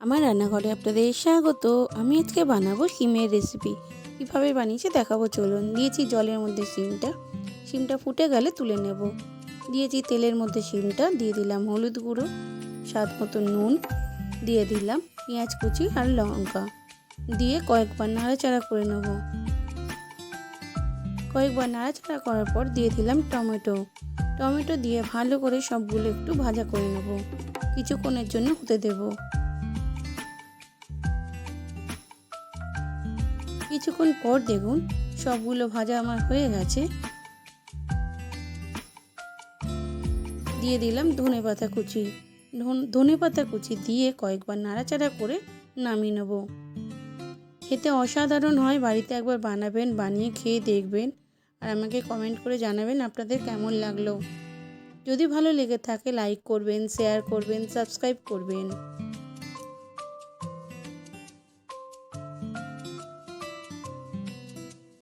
আমার রান্নাঘরে আপনাদের স্বাগত। আমি আজকে বানাবো শিমের রেসিপি কীভাবে বানিয়েছি দেখাবো, চলুন। দিয়েছি জলের মধ্যে শিমটা। শিমটা ফুটে গেলে তুলে নেব। দিয়েছি তেলের মধ্যে শিমটা। দিয়ে দিলাম হলুদ গুঁড়ো, স্বাদ মতো নুন। দিয়ে দিলাম পেঁয়াজ কুচি আর লঙ্কা। দিয়ে কয়েকবার নাড়াচাড়া করে নেব। কয়েকবার নাড়াচাড়া করার পর দিয়ে দিলাম টমেটো। টমেটো দিয়ে ভালো করে সবগুলো একটু ভাজা করে নেব। কিছুক্ষণের জন্য হতে দেবো। কিছুক্ষণ পর দেখুন সবগুলো ভাজা আমার হয়ে গেছে। দিয়ে দিলাম ধনে পাতা কুচি। ধনে পাতা কুচি দিয়ে কয়েকবার নাড়াচাড়া করে নামিয়ে নেব। খেতে অসাধারণ হয়, বাড়িতে একবার বানাবেন, বানিয়ে খেয়ে দেখবেন। আর আমাকে কমেন্ট করে জানাবেন আপনাদের কেমন লাগল। যদি ভালো লেগে থাকে লাইক করবেন শেয়ার করবেন সাবস্ক্রাইব করবেন।